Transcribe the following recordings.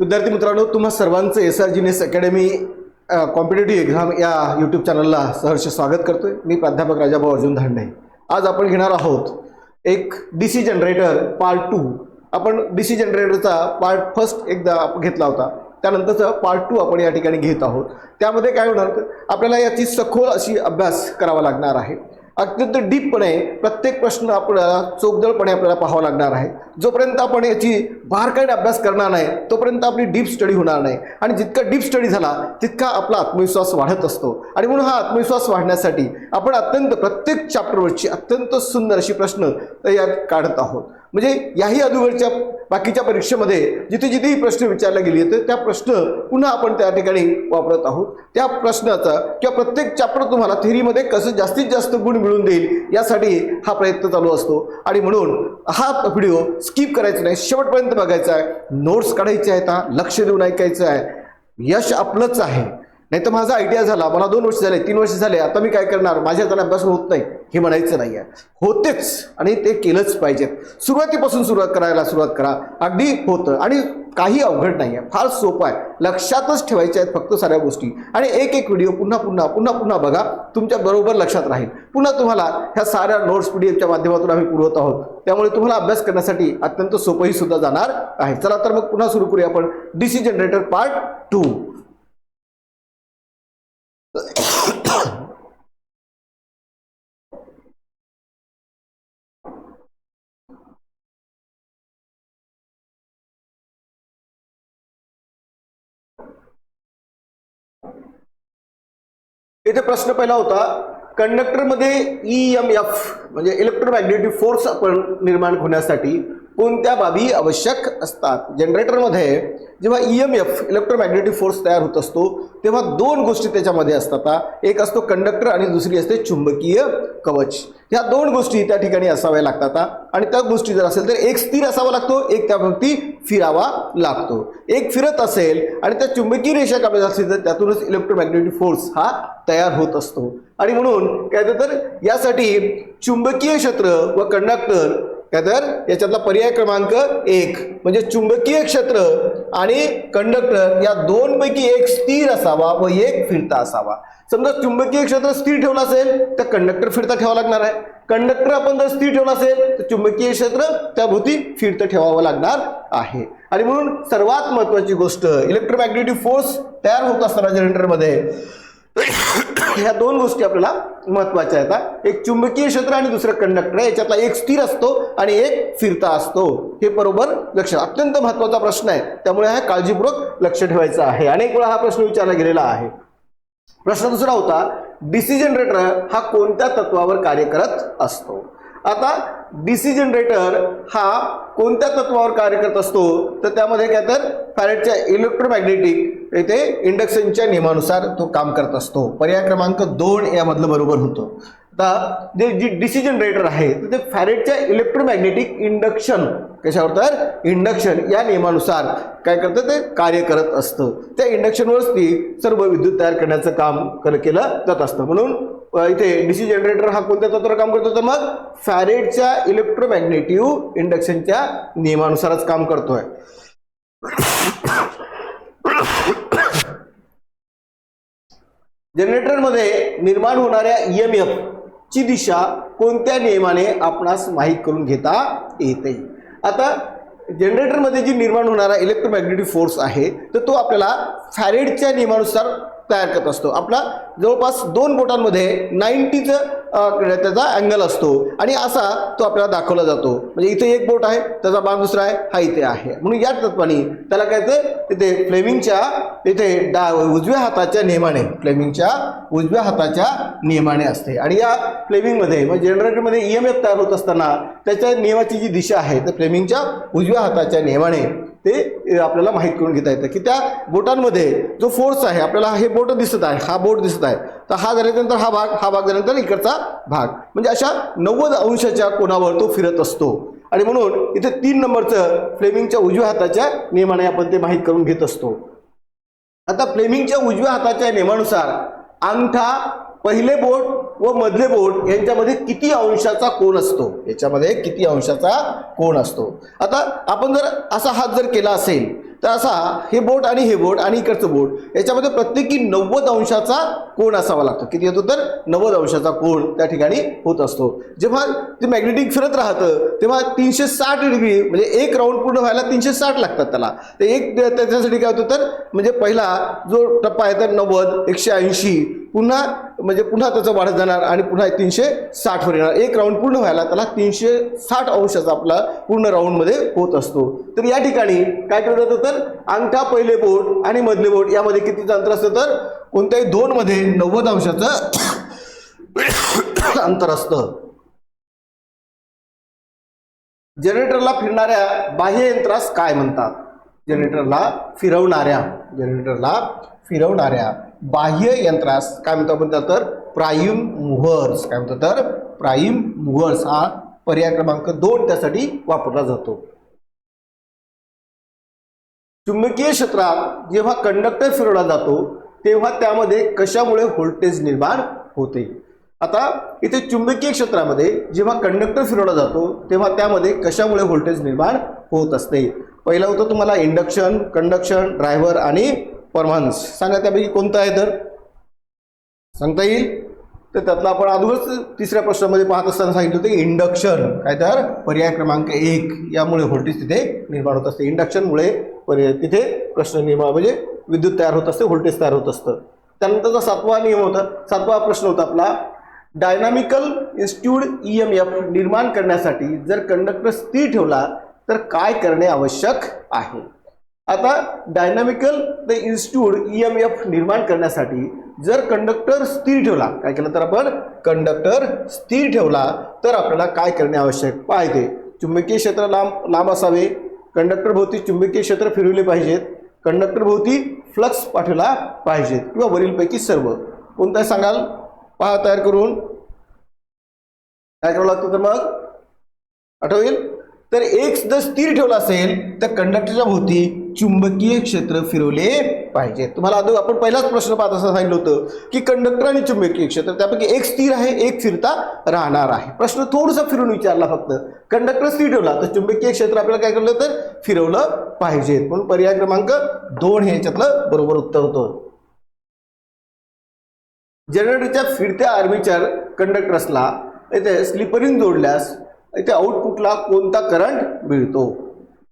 विद्यार्थी मित्रांनो तुम्हा सर्वांचं S R genius academy competitive exam या यूट्यूब चॅनलला सहर्ष स्वागत करतो आहे मी प्राध्यापक राजाभाऊ अर्जुन धांडे. आज आपण घेणार आहोत एक D C generator part two आपण डी सी जनरेटरचा पार्ट फर्स्ट एकदा घेतला होता. त्यानंतरचा पार्ट टू आपण या ठिकाणी घेत आहोत. त्यामध्ये काय होणार? आपल्याला याची सखोल अशी अभ्यास करावा लागणार आहे. अत्यंत डीपपणे प्रत्येक प्रश्न आपल्याला चोखदळपणे आपल्याला पाहावा लागणार आहे. जोपर्यंत आपण याची बारकाईने अभ्यास करणार नाही तोपर्यंत आपली डीप स्टडी होणार नाही. आणि जितका डीप स्टडी झाला तितका आपला आत्मविश्वास वाढत असतो. आणि म्हणून हा आत्मविश्वास वाढण्यासाठी आपण अत्यंत प्रत्येक चॅप्टरवरची अत्यंत सुंदर अशी प्रश्न यात काढत आहोत. म्हणजे याही अगोदरच्या बाकीच्या परीक्षेमध्ये जिथे जिथेही प्रश्न विचारले गेले तर त्या प्रश्न पुन्हा आपण त्या ठिकाणी वापरत आहोत. त्या प्रश्नाचा किंवा प्रत्येक चॅप्टर तुम्हाला थेरीमध्ये कसं जास्तीत जास्त गुण मिळून देईल यासाठी हा प्रयत्न चालू असतो. आणि म्हणून हा व्हिडिओ स्किप करायचा नाही शेवटपर्यंत बघायचा आहे. नोट्स काढायचे आहेत हा. लक्ष देऊन ऐकायचं आहे. यश आपलंच आहे. नाही तर माझा आयडिया झाला. मला दोन वर्ष झाले तीन वर्ष झाले. आता मी काय करणार? माझ्या हाताने अभ्यास होत नाही. हे म्हणायचं नाही आहे. होतेच. आणि ते केलंच पाहिजेत. सुरुवातीपासून सुरुवात करायला सुरुवात करा. अगदी होतं. आणि काही अवघड नाही आहे. फार सोपं आहे. लक्षातच ठेवायच्या आहेत फक्त साऱ्या गोष्टी. आणि एक एक व्हिडिओ पुन्हा पुन्हा पुन्हा पुन्हा बघा. तुमच्या बरोबर लक्षात राहील. पुन्हा तुम्हाला ह्या साऱ्या नोट्स पी डी एफच्या माध्यमातून आम्ही पुरवत आहोत. त्यामुळे तुम्हाला अभ्यास करण्यासाठी अत्यंत सोपंही सुद्धा जाणार आहे. चला तर मग पुन्हा सुरू करूया आपण. D C generator part two इथे प्रश्न पहिला होता कंडक्टरमध्ये ई एम एफ म्हणजे इलेक्ट्रोमॅग्नेटिक फोर्स आपण निर्माण होण्यासाठी कोणत्या बाबी आवश्यक असतात? जनरेटरमध्ये जेव्हा E M F electromagnetic force तयार होत असतो तेव्हा दोन गोष्टी त्याच्यामध्ये असतात. एक असतो कंडक्टर आणि दुसरी असते चुंबकीय कवच. ह्या दोन गोष्टी त्या ठिकाणी असाव्या लागतात. आणि त्या गोष्टी जर असेल तर एक स्थिर असावा लागतो एक त्याभोवती फिरावा लागतो. एक फिरत असेल आणि त्या चुंबकीय रेषा कापल्या असेल तर त्यातूनच इलेक्ट्रोमॅग्नेटिक फोर्स हा तयार होत असतो. आणि म्हणून काय तर यासाठी चुंबकीय क्षेत्र व कंडक्टर काय तर? याच्यातला पर्याय क्रमांक एक. म्हणजे चुंबकीय क्षेत्र आणि कंडक्टर या दोनपैकी एक स्थिर असावा व एक फिरता असावा. समजा चुंबकीय क्षेत्र स्थिर ठेवलं असेल तर कंडक्टर फिरता ठेवावा लागणार आहे. कंडक्टर आपण जर स्थिर ठेवला असेल तर चुंबकीय क्षेत्र त्याभोवती फिरतं ठेवावं लागणार आहे. आणि म्हणून सर्वात महत्वाची गोष्ट इलेक्ट्रोमॅग्नेटिक फोर्स तयार होत असताना जनरेटरमध्ये ह्या दोन गोष्टी आपल्याला महत्त्वाच्या आहेत एक चुंबकीय क्षेत्र आणि दुसरं कंडक्टर आहे याच्यातला एक स्थिर असतो आणि एक फिरता असतो. हे बरोबर लक्ष. अत्यंत महत्त्वाचा प्रश्न आहे. त्यामुळे हा काळजीपूर्वक लक्ष ठेवायचं आहे. अनेक वेळा हा प्रश्न विचारला गेलेला आहे. प्रश्न दुसरा होता डीसी जनरेटर हा कोणत्या तत्वावर कार्य करत असतो? आता डीसी जनरेटर हा कोणत्या तत्वावर कार्य करत असतो? तर त्यामध्ये काय तर फॅरेटच्या इलेक्ट्रोमॅग्नेटिक येथे इंडक्शनच्या नियमानुसार तो काम करत असतो. पर्याय क्रमांक दोन यामधलं बरोबर होतं. आता जे जी डिसिजन रेटर आहे तर ते फॅरेटच्या इलेक्ट्रोमॅग्नेटिक इंडक्शन कशावर तर? इंडक्शन या नियमानुसार काय करतं ते? कार्य करत असतं. त्या इंडक्शनवरच ती सर्व विद्युत तयार करण्याचं काम कर केलं जात असतं. म्हणून इथे डीसी जनरेटर हा कोणत्या तत्वावर काम करतो? तर मग फॅरेटच्या इलेक्ट्रोमॅग्नेटिव्ह इंडक्शनच्या नियमानुसारच काम करतोय. जनरेटरमध्ये निर्माण होणाऱ्या ई एम एफ ची दिशा कोणत्या नियमाने आपणास माहीत करून घेता येते? आता जनरेटरमध्ये जी निर्माण होणारा इलेक्ट्रोमॅग्नेटिक फोर्स आहे तर तो आपल्याला फॅरेडच्या नियमानुसार तयार करत असतो. आपला जवळपास दोन बोटांमध्ये नाईन्टीचं त्याचा अँगल असतो. आणि असा तो आपल्याला दाखवला जातो. म्हणजे इथे एक बोट आहे त्याचा बाण दुसरा आहे हा इथे आहे. म्हणून या तत्वाने त्याला काय ते तिथे फ्लेमिंगच्या इथे डा उजव्या हाताच्या नियमाने फ्लेमिंगच्या उजव्या हाताच्या नियमाने असते. आणि या फ्लेमिंगमध्ये म्हणजे जनरेटरमध्ये ई एम एफ तयार होत असताना त्याच्या नियमाची जी दिशा आहे तर फ्लेमिंगच्या उजव्या हाताच्या नियमाने ते आपल्याला माहीत करून घेता येतं. की त्या बोटांमध्ये जो फोर्स आहे आपल्याला हे बोट दिसत आहे हा बोट दिसत आहे. तर हा झाल्यानंतर हा भाग हा भाग झाल्यानंतर इकडचा भाग. म्हणजे अशा नव्वद अंशाच्या कोणावर तो फिरत असतो. आणि म्हणून इथे तीन नंबरचं फ्लेमिंगच्या उजव्या हाताच्या नियमाने आपण ते माहीत करून घेत असतो. आता फ्लेमिंगच्या उजव्या हाताच्या नियमानुसार अंगठा पहिले बोट व मधले बोट यांच्यामध्ये किती अंशाचा कोण असतो? याच्यामध्ये किती अंशाचा कोण असतो? आता आपण जर असा हात जर केला असेल तर असा हे बोट आणि हे बोट आणि इकडचं बोट याच्यामध्ये प्रत्येकी नव्वद अंशाचा कोण असावा लागतो. किती येतो तर? नव्वद अंशाचा कोण त्या ठिकाणी होत असतो. जेव्हा ते मॅग्नेटिक फिरत राहतं तेव्हा तीनशे साठ डिग्री म्हणजे एक राऊंड पूर्ण व्हायला तीनशे साठ लागतात त्याला. तर एक त्याच्यासाठी काय होतं तर? म्हणजे पहिला जो टप्पा आहे तर नव्वद एकशे ऐंशी पुन्हा म्हणजे पुन्हा त्याचं वाढत जाणार आणि पुन्हा तीनशे साठवर येणार. एक राऊंड पूर्ण व्हायला त्याला तीनशे साठ अंशाचा आपला पूर्ण राऊंडमध्ये होत असतो. तर या ठिकाणी काय केलं जातं तर अंगठा पहिले बोट आणि मधले बोट यामध्ये कितीचं अंतर असतं तर कोणत्याही दोनमध्ये नव्वद अंशाचं अंतर असतं. जनरेटरला फिरणाऱ्या बाह्य यंत्रास काय म्हणतात? जनरेटरला फिरवणाऱ्या. जनरेटरला फिरवणाऱ्या. बाह्य यंत्रास काय म्हणतो आपण तर? प्राईम मुव्हर्स काय म्हणतो तर? प्राईम मुव्हर्स हा पर्याय क्रमांक दोन त्यासाठी वापरला जातो. चुंबकीय क्षेत्रात जेव्हा कंडक्टर फिरवला जातो तेव्हा त्यामध्ये कशामुळे व्होल्टेज निर्माण होते? आता इथे चुंबकीय क्षेत्रामध्ये जेव्हा कंडक्टर फिरवला जातो तेव्हा त्यामध्ये कशामुळे व्होल्टेज निर्माण होत असते? पहिलं होतं तुम्हाला इंडक्शन कंडक्शन ड्रायव्हर आणि परमान्स सांगा त्यापैकी कोणतं आहे तर सांगता येईल? तर त्यातलं आपण अगोदरच तिसऱ्या प्रश्नामध्ये पाहत असताना सांगितलं होतं इंडक्शन. काय तर? पर्याय क्रमांक एक. यामुळे व्होल्टेज तिथे निर्माण होत असते. इंडक्शनमुळे पर्याय तिथे प्रश्न निर्माण म्हणजे विद्युत तयार होत असते व्होल्टेज तयार होत असतं. त्यानंतरचा सातवा नियम होता. सातवा प्रश्न होता आपला dynamical induced E M F निर्माण करण्यासाठी जर कंडक्टर स्थिर ठेवला तर काय करणे आवश्यक आहे? आता dynamical the induced E M F निर्माण करण्यासाठी जर कंडक्टर स्थिर ठेवला काय केलं तर आपण? कंडक्टर स्थिर ठेवला तर आपल्याला काय करणे आवश्यक? पाहिजे चुंबकीय क्षेत्र लांब लांब असावे. कंडक्टरभोवती चुंबकीय क्षेत्र फिरवले पाहिजेत. कंडक्टरभोवती फ्लक्स पाठवला पाहिजेत. किंवा वरीलपैकी सर्व. कोणता सांगाल? पहा तयार करून. काय करावं लागतं तर मग? आठवेल. तर एक जर स्थिर ठेवला असेल तर कंडक्टरच्या भोवती चुंबकीय क्षेत्र फिरवले पाहिजे. तुम्हाला अगोदर आपण पहिलाच प्रश्न पाहत असं सांगितलं होतं की कंडक्टर आणि चुंबकीय क्षेत्र त्यापैकी एक स्थिर आहे एक फिरता राहणार आहे. प्रश्न थोडंसं फिरून विचारला फक्त. कंडक्टर स्थिर ठेवला तर चुंबकीय क्षेत्र आपल्याला काय केलं तर फिरवलं पाहिजे. म्हणून पर्याय क्रमांक दोन हे याच्यातलं बरोबर उत्तर होतं. जनरेटरच्या फिरत्या आर्मीचर कंडक्टर्सला इथे स्लिपरिंग जोडल्यास इथे आउटपुटला कोणता करंट मिळतो?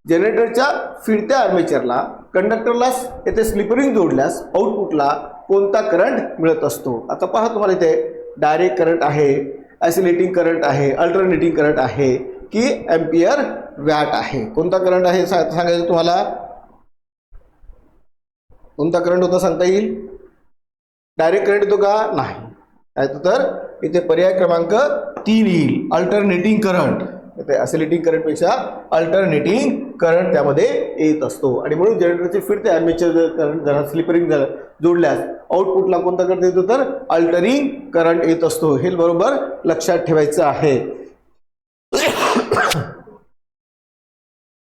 जनरेटरच्या फिरत्या आर्मेचरला कंडक्टरला येथे स्लिपरिंग जोडल्यास आउटपुटला कोणता करंट मिळत असतो? आता पहा तुम्हाला इथे डायरेक्ट करंट आहे ॲसिलेटिंग करंट आहे अल्टरनेटिंग करंट आहे की एम्पियर वॅट आहे. कोणता करंट आहे सा- सांगायचं तुम्हाला? कोणता करंट होता सांगता येईल? डायरेक्ट करंट येतो का? नाही. तर इथे पर्याय क्रमांक तीन येईल. अल्टरनेटिंग करंट ते असिलेटिंग करंटपेक्षा अल्टरनेटिंग करंट त्यामध्ये येत असतो. आणि म्हणून जनरेटरचे फिरते आर्मेचर जर करंट जरा स्लिपरिंग जर जोडल्यास आउटपुटला कोणता करंट येतो तर अल्टरिंग करंट येत असतो. हे बरोबर लक्षात ठेवायचं आहे.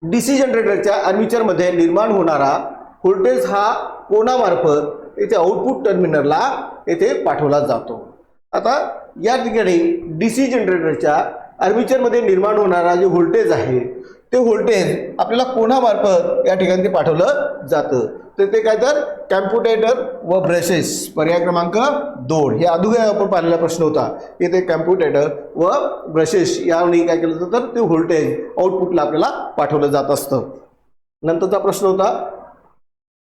डीसी जनरेटरच्या आर्मिचरमध्ये निर्माण होणारा व्होल्टेज हा कोणामार्फत येथे आउटपुट टर्मिनलला येथे पाठवला जातो. आता या ठिकाणी डीसी जनरेटरच्या आर्मिचरमध्ये निर्माण होणारा जे व्होल्टेज आहे ते व्होल्टेज आपल्याला कोणामार्फत या ठिकाणी ते पाठवलं जातं? तर ते काय तर कॅम्प्युटेटर व ब्रशेस पर्याय क्रमांक दोन. हे अगोदर आपण पाहिलेला प्रश्न होता. की ते कॅम्प्युटेटर व ब्रशेस यावेळी काय केलं जातं? तर ते व्होल्टेज आउटपुटला आपल्याला पाठवलं जात असतं. नंतरचा प्रश्न होता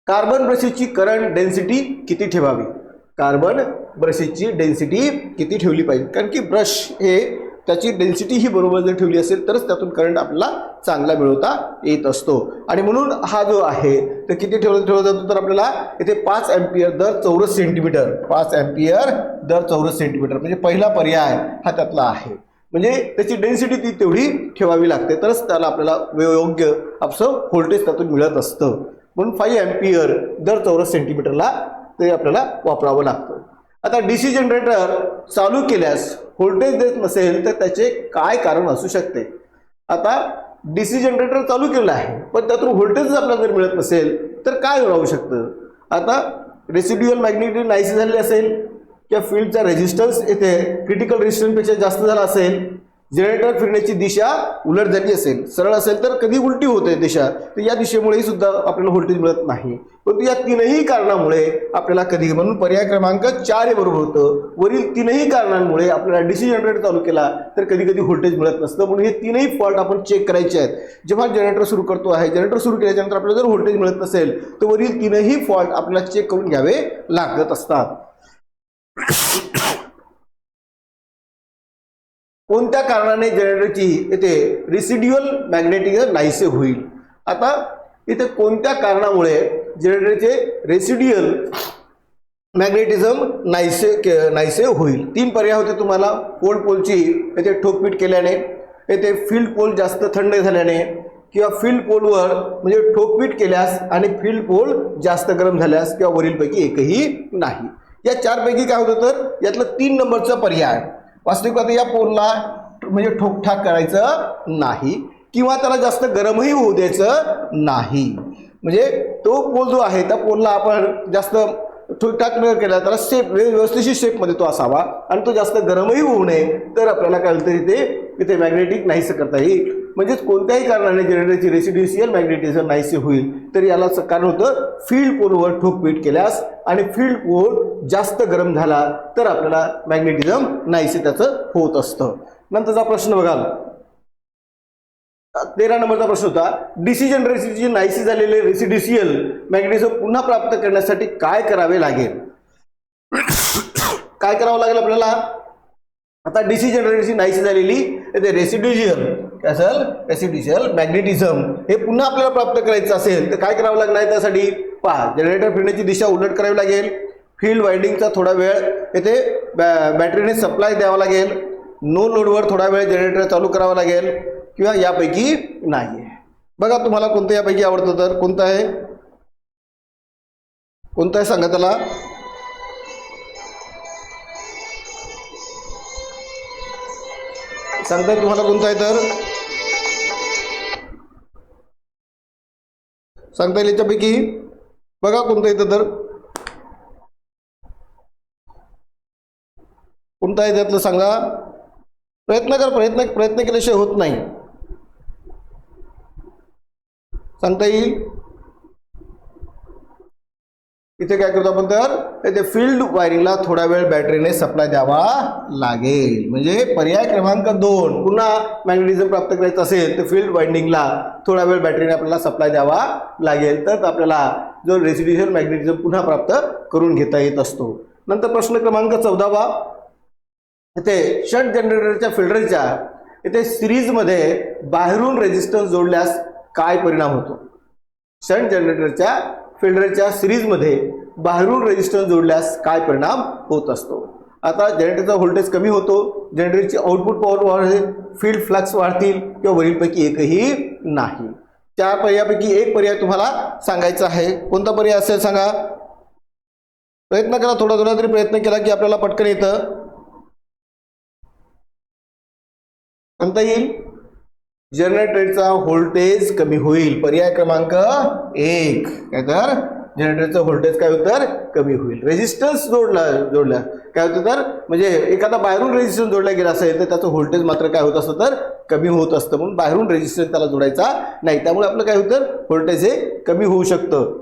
कार्बन ब्रशेसची करंट डेन्सिटी किती ठेवावी? कार्बन ब्रशेसची डेन्सिटी किती ठेवली पाहिजे? कारण की ब्रश हे त्याची डेन्सिटी ही बरोबर जर ठेवली असेल तरच त्यातून करंट आपल्याला चांगला मिळवता येत असतो. आणि म्हणून हा जो आहे तर किती ठेवला ठेवला जातो? तर आपल्याला इथे पाच ॲम्पियर दर चौरस सेंटीमीटर पाच ॲम्पियर दर चौरस सेंटीमीटर म्हणजे पहिला पर्याय हा त्यातला आहे. म्हणजे त्याची डेन्सिटी ती तेवढी ठेवावी लागते तरच त्याला आपल्याला योग्य आपलं व्होल्टेज त्यातून मिळत असतं. म्हणून फाईव्ह ॲम्पियर दर चौरस सेंटीमीटरला ते आपल्याला वापरावं लागतं. आता डी सी जनरेटर चालू केल्यास व्होल्टेज देत नसेल तर त्याचे काय कारण असू शकते? आता डी सी जनरेटर चालू केलं आहे पण त्यातून व्होल्टेज आपल्याला जर मिळत नसेल तर काय राहू शकतं? आता रेसिड्युअल मॅग्नेटिक नाहीसे झालेली असेल किंवा फील्डचा रेजिस्टन्स येथे क्रिटिकल रेजिस्टन्सपेक्षा जास्त झाला असेल जनरेटर फिरण्याची दिशा उलट झाली असेल सरळ असेल तर कधी उलटी होते दिशा? तर या दिशेमुळेही सुद्धा आपल्याला व्होल्टेज मिळत नाही. परंतु या तीनही कारणामुळे आपल्याला कधी म्हणून पर्याय क्रमांक चार हे बरोबर होतं. वरील तीनही कारणांमुळे आपल्याला डीसी जनरेटर चालू केला तर कधी कधी व्होल्टेज मिळत नसतं. म्हणून हे तीनही फॉल्ट आपण चेक करायचे आहेत. जेव्हा जनरेटर सुरू करतो आहे जनरेटर सुरू केल्याच्यानंतर आपल्याला जर व्होल्टेज मिळत नसेल तर वरील तीनही फॉल्ट आपल्याला चेक करून घ्यावे लागत असतात. कोणत्या कारणाने जनरेटरची येथे रिसिड्युअल मॅग्नेटिक नाहीसे होईल? आता इथे कोणत्या कारणामुळे जनरेटरचे रेसिड्युअल मॅग्नेटिझम नाहीसे के- नाहीसे होईल? तीन पर्याय होते तुम्हाला. पोल पोलची येथे ठोकपीट केल्याने येथे फील्ड पोल जास्त थंड झाल्याने किंवा फील्ड पोलवर म्हणजे ठोकपीट केल्यास आणि फील्ड पोल जास्त गरम झाल्यास किंवा वरीलपैकी एकही नाही. या चारपैकी काय होतं तर? यातलं तीन नंबरचा पर्याय वास्तविक या पोलला म्हणजे ठोकठाक करायचं नाही किंवा त्याला जास्त गरमही होऊ द्यायचं नाही. म्हणजे तो पोल जो आहे त्या पोलला आपण जास्त ठोकठाक न केला त्याला शेप म्हणजे व्यवस्थिशीर शेपमध्ये तो असावा आणि तो जास्त गरमही होऊ नये तर आपल्याला काय तरी ते इथे मॅग्नेटिक नाहीसं करता येईल. म्हणजेच कोणत्याही कारणाने जनरेटरची रेसिड्युशियल मॅग्नेटिझम नाहीसे होईल तर याला कारण होतं फील्ड पोलवर ठोकपीट केल्यास आणि फील्ड पोल जास्त गरम झाला तर आपल्याला मॅग्नेटिझम नाहीसे त्याचं होत असतं. नंतरचा प्रश्न बघाल. तेरा नंबरचा प्रश्न होता डिसिजन जनरेटरची नाहीसी झालेले रेसिड्युशियल मॅग्नेटिझम पुन्हा प्राप्त करण्यासाठी काय करावे लागेल? काय करावं लागेल आपल्याला? आता डिसिजन रेसिडी नाहीसी झालेली ते रेसिड्युशियल काय असेल रेसिड्युशियल मॅग्नेटिझम हे पुन्हा आपल्याला प्राप्त करायचं असेल तर काय करावं लागणार आहे त्यासाठी? पहा जनरेटर फिरण्याची दिशा उलट करावी लागेल. फील्ड वाइंडिंगचा थोडा वेळ येथे बॅ बॅटरीने सप्लाय द्यावा लागेल. नो लोडवर थोडा वेळ जनरेटर चालू करावा लागेल. किंवा यापैकी नाही बघा तुम्हाला कोणतं यापैकी आवडतं तर? कोणतं आहे? कोणतं आहे? सांगा त्याला. सांगताय तुम्हाला कोणतं आहे तर? सांगता येईल याच्यापैकी. बघा कोणतं इथं तर. कोणता आहे त्यातलं सांगा. प्रयत्न कर प्रयत्न प्रयत्न केल्याशिवाय होत नाही. सांगता येईल? इथे काय करतो आपण तर? इथे फील्ड वायरिंगला थोडा वेळ बॅटरीने सप्लाय द्यावा लागेल. म्हणजे पर्याय क्रमांक दोन. पुन्हा मॅग्नेटिझम प्राप्त करायचं असेल तर फील्ड वाइंडिंगला थोडा वेळ बॅटरीने आपल्याला सप्लाय द्यावा लागेल. तर आपल्याला जो रेसिड्युशियल मॅग्नेटिझम पुन्हा प्राप्त करून घेता येत असतो. नंतर प्रश्न क्रमांक चौदावा. इथे शंट जनरेटरच्या फिल्डरच्या इथे सिरीजमध्ये बाहेरून रेजिस्टन्स जोडल्यास काय परिणाम होतो? शंट जनरेटरच्या फिल्डरच्या सिरीजमध्ये बाहेरून रेजिस्टन्स जोडल्यास काय परिणाम होत असतो? आता जनरेटरचा व्होल्टेज कमी होतो जनरेटरची आउटपुट पॉवर वाढेल फील्ड फ्लक्स वाढतील किंवा वरीलपैकी एकही नाही. त्या पर्यायापैकी एक पर्याय तुम्हाला सांगायचा आहे. कोणता पर्याय असेल सांगा? प्रयत्न करा थोडा थोडा तरी प्रयत्न केला की आपल्याला पटकन येतं. म्हणता येईल? जनरेटरचा व्होल्टेज कमी होईल. पर्याय क्रमांक एक. काय तर जनरेटरचं व्होल्टेज काय होतं तर? कमी होईल. रेजिस्टन्स जोडला जोडला. काय होतं तर म्हणजे एखादा बाहेरून रेजिस्टन्स जोडला गेला असेल तर त्याचं व्होल्टेज मात्र काय होत असतं तर कमी होत असतं. म्हणून बाहेरून रेजिस्टन्स त्याला जोडायचा नाही. त्यामुळे आपलं काय होतं व्होल्टेज हे कमी होऊ शकतं.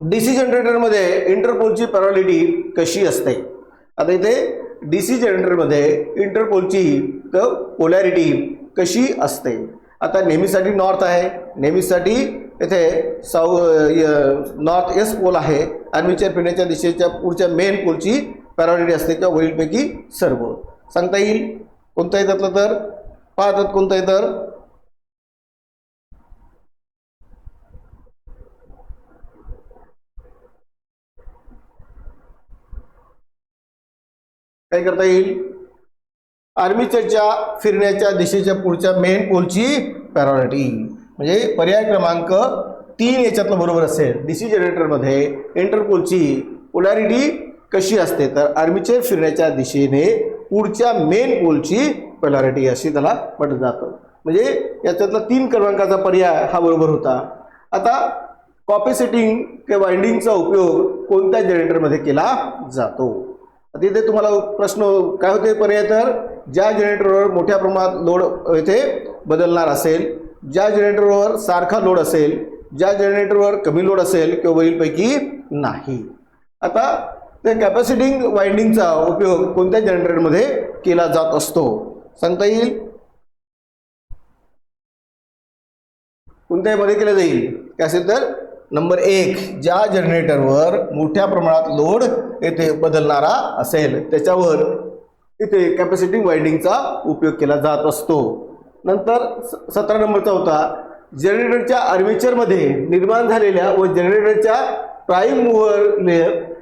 डीसी जनरेटरमध्ये इंटरपोलची पॅरॉलिटी कशी असते? आता इथे डीसी जनरेटरमध्ये इंटरपोलची पोलॅरिटी कशी असते? आता नेहमीसाठी नॉर्थ आहे. नेहमीसाठी येथे साऊ नॉर्थ एस पोल आहे. आर्मीच्या फिरण्याच्या दिशेच्या पुढच्या मेन पोलची पॅरॉलिटी असते किंवा वरीलपैकी सर्व सांगता येईल? कोणतं येतातलं त्यातलं तर? पाहतात कोणतं आहे तर. काय करता येईल? आर्मीचरच्या फिरण्याच्या दिशेच्या पुढच्या मेन पोलची पॅरॉरिटी म्हणजे पर्याय क्रमांक तीन याच्यातलं बरोबर असेल. डीसी जनरेटरमध्ये इंटरपोलची पोलॅरिटी कशी असते? तर आर्मीचर फिरण्याच्या दिशेने पुढच्या मेन पोलची पोलॅरिटी अशी त्याला म्हटलं जातं. म्हणजे याच्यातला तीन क्रमांकाचा पर्याय हा बरोबर होता. आता कॉपी सेटिंग किंवा वाइंडिंगचा उपयोग कोणत्या जनरेटरमध्ये केला जातो? तिथे तुम्हाला प्रश्न काय होते पर्याय तर ज्या जनरेटरवर मोठ्या प्रमाणात लोड येथे बदलणार असेल ज्या जनरेटरवर सारखा लोड असेल ज्या जनरेटरवर कमी लोड असेल किंवा वरीलपैकी नाही. आता त्या कॅपॅसिटिंग वाइंडिंगचा उपयोग कोणत्या जनरेटरमध्ये केला जात असतो? सांगता येईल? कोणत्यामध्ये केलं जाईल? काय असेल तर नंबर एक ज्या जनरेटरवर मोठ्या प्रमाणात लोड येथे बदलणारा असेल त्याच्यावर इथे कॅपॅसिटी वाइंडिंगचा उपयोग केला जात असतो. नंतर स- सतरा नंबरचा होता. जनरेटरच्या आर्मेचरमध्ये निर्माण झालेल्या व जनरेटरच्या प्राईम मूव्हर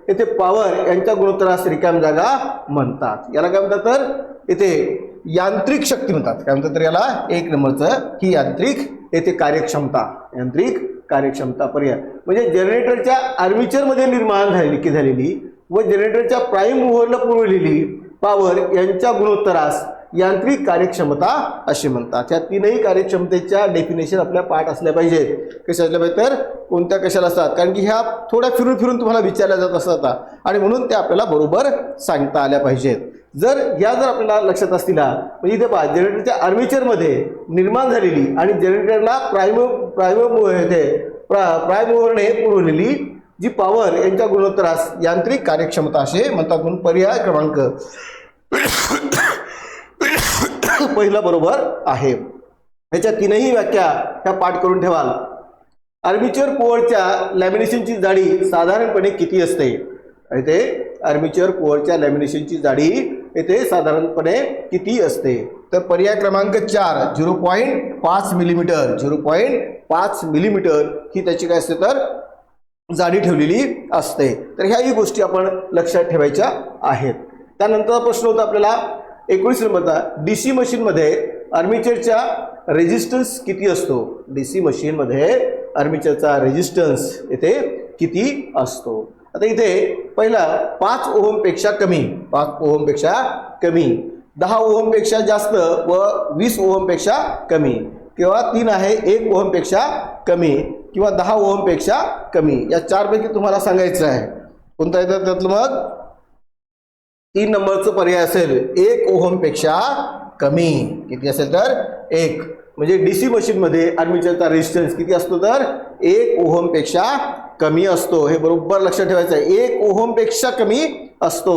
येथे पॉवर यांच्या गुणोत्तरास रिकाम जागा म्हणतात. याला काय म्हणतात तर? इथे यांत्रिक शक्ती म्हणतात. काय म्हणतात तर याला? एक नंबरचं ही यांत्रिक येथे कार्यक्षमता. यांत्रिक कार्यक्षमता पर्याय म्हणजे जनरेटरच्या आर्मिचरमध्ये निर्माण झालेली की झालेली व जनरेटरच्या प्राईम मूव्हरला पुरवलेली पॉवर यांच्या गुणोत्तरास यांत्रिक कार्यक्षमता असे म्हणतात. या तीनही कार्यक्षमतेच्या डेफिनेशन आपल्या पाठ असल्या पाहिजेत कशा असल्या पाहिजे? तर कोणत्या कशाला असतात? कारण की ह्या थोड्या फिरून फिरून तुम्हाला विचारल्या जात असतात आणि म्हणून त्या आपल्याला बरोबर सांगता आल्या पाहिजेत. जर या जर आपल्याला लक्षात असतील म्हणजे इथे पहा जनरेटरच्या आर्मेचरमध्ये निर्माण झालेली आणि जनरेटरला प्राईम प्राईम इथे प्रा प्राईम पुरवलेली जी पॉवर यांच्या गुणोत्तरास यांत्रिक कार्यक्षमता असे म्हणतात. म्हणून पर्याय क्रमांक पहिलं बरोबर आहे. ह्याच्या तीनही व्याख्या ह्या पाठ करून ठेवाल. आर्मिचर पोअरच्या लॅमिनेशनची जाडी साधारणपणे किती असते? येथे आर्मिचर पोअरच्या लॅमिनेशनची जाडी येथे साधारणपणे किती असते? तर पर्याय क्रमांक चार झिरो पॉईंट पाच मिलीमीटर झिरो पॉईंट पाच मिलीमीटर ही त्याची काय असते तर? जाडी ठेवलेली असते. तर ह्याही गोष्टी आपण लक्षात ठेवायच्या आहेत. त्यानंतरचा प्रश्न होता आपल्याला एकोणीस नंबरचा डी सी मशीनमध्ये आर्मिचरच्या रेजिस्टन्स किती असतो? डी सी मशीनमध्ये आर्मिचरचा रेजिस्टन्स येथे किती असतो? आता इथे पहिला पाच ओहमपेक्षा कमी पाच ओहमपेक्षा कमी दहा ओहमपेक्षा जास्त व वीस ओहमपेक्षा कमी किंवा तीन आहे एक ओहमपेक्षा कमी किंवा दहा ओहमपेक्षा कमी या चारपैकी तुम्हाला सांगायचं आहे. कोणता येतं त्यातलं मग? तीन नंबरचं पर्याय असेल एक ओहमपेक्षा कमी. किती असेल तर एक. म्हणजे डी सी मशीनमध्ये आर्मीचरचा रेजिस्टन्स किती असतो तर? एक ओहमपेक्षा कमी असतो. हे बरोबर लक्षात ठेवायचं आहे. एक ओहमपेक्षा कमी असतो.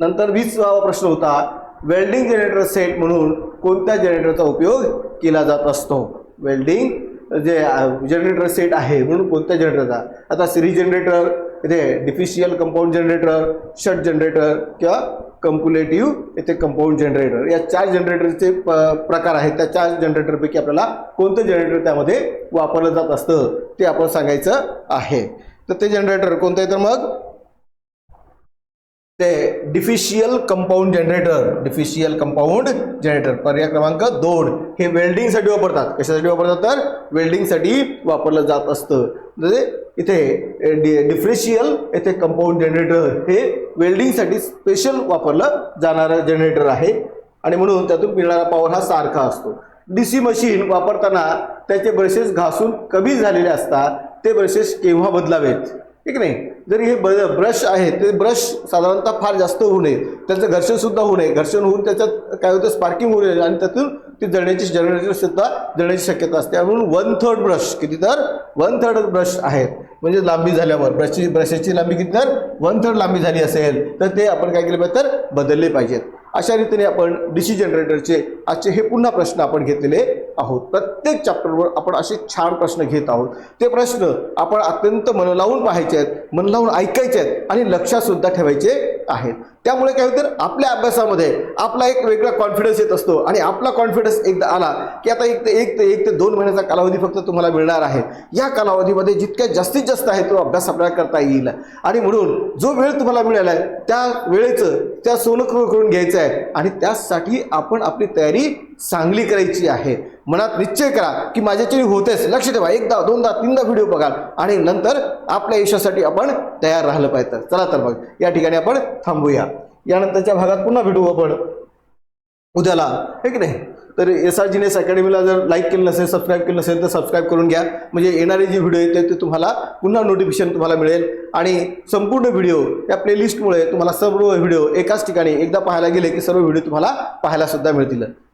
नंतर वीसवा प्रश्न होता. वेल्डिंग जनरेटर सेट म्हणून कोणत्या जनरेटरचा उपयोग केला जात असतो? वेल्डिंग जे जनरेटर सेट आहे म्हणून कोणत्या जनरेटरचा आता सिरीज जनरेटर इथे differential compound generator shunt generator किंवा कंपुलेटिव्ह इथे कंपाऊंड जनरेटर या चार जनरेटरचे प प्रकार आहेत. त्या चार जनरेटरपैकी आपल्याला कोणतं जनरेटर त्यामध्ये वापरलं जात असतं ते आपण सांगायचं आहे. तर ते जनरेटर कोणतं आहे? तर मग ते differential compound generator differential compound generator पर्याय क्रमांक दोन. हे वेल्डिंगसाठी वापरतात. कशासाठी वापरतात? तर वेल्डिंगसाठी वापरलं जात असतं. म्हणजे इथे डि डिफरेशियल येथे कंपाऊंड जनरेटर हे वेल्डिंगसाठी स्पेशल वापरलं जाणारं जनरेटर आहे. आणि म्हणून त्यातून मिळणारा पॉवर हा सारखा असतो. डी सी मशीन वापरताना त्याचे ब्रशेस घासून कमी झालेले असतात ते ब्रशेस केव्हा बदलावेत? ठीक नाही? जरी हे ब ब्रश आहेत ते ब्रश साधारणतः फार जास्त होऊ नये. त्यांचं घर्षणसुद्धा होऊ नये. घर्षण होऊन त्याच्यात काय होतं? स्पार्किंग होऊ नये. आणि त्यातून ती जळण्याची जळण्याची सुद्धा जळण्याची शक्यता असते. म्हणून वन थर्ड ब्रश किती तर? वन थर्ड ब्रश आहेत. म्हणजे लांबी झाल्यावर ब्रशची ब्रशेची लांबी किती तर? वन थर्ड लांबी झाली असेल तर ते आपण काय केले पाहिजे तर? बदलले पाहिजेत. अशा रीतीने आपण डी सी जनरेटरचे आजचे हे पुन्हा प्रश्न आपण घेतलेले आहोत प्रत्येक चॅप्टरवर आपण असे छान प्रश्न घेत आहोत ते प्रश्न आपण अत्यंत मन लावून पाहायचे आहेत मन लावून ऐकायचे आहेत आणि लक्षातसुद्धा ठेवायचे आहेत त्यामुळे काय होतं आपल्या अभ्यासामध्ये आपला एक वेगळा कॉन्फिडन्स येत असतो आणि आपला कॉन्फिडन्स एकदा आला की आता एक ते एक ते एक ते दोन महिन्याचा कालावधी फक्त तुम्हाला मिळणार आहे या कालावधीमध्ये जितक्या जास्तीत जास्त आहे तो अभ्यास आपल्याला करता येईल आणि म्हणून जो वेळ तुम्हाला मिळाला आहे त्या वेळेचं त्या सोनं करून घ्यायचं आहे आणि त्यासाठी आपण आपली तयारी चांगली करायची आहे. मनात निश्चय करा की माझ्याच्याने होतेच. लक्ष ठेवा. एकदा दोनदा तीनदा व्हिडिओ बघा आणि नंतर आपल्या यशासाठी आपण तयार राहिलं पाहिजे. चला तर मग या ठिकाणी आपण थांबूया. यानंतरच्या भागात पुन्हा भेटू आपण. उद्याला हे की नाही? तर एस आर जीनेस अकॅडमीला जर लाईक केलं नसेल सबस्क्राईब केलं नसेल तर सबस्क्राईब करून घ्या. म्हणजे येणारे जे व्हिडिओ येते ते तुम्हाला पुन्हा नोटिफिकेशन तुम्हाला मिळेल. आणि संपूर्ण व्हिडिओ या प्लेलिस्टमुळे तुम्हाला सर्व व्हिडिओ एकाच ठिकाणी एकदा पाहायला गेले की सर्व व्हिडिओ तुम्हाला पाहायला सुद्धा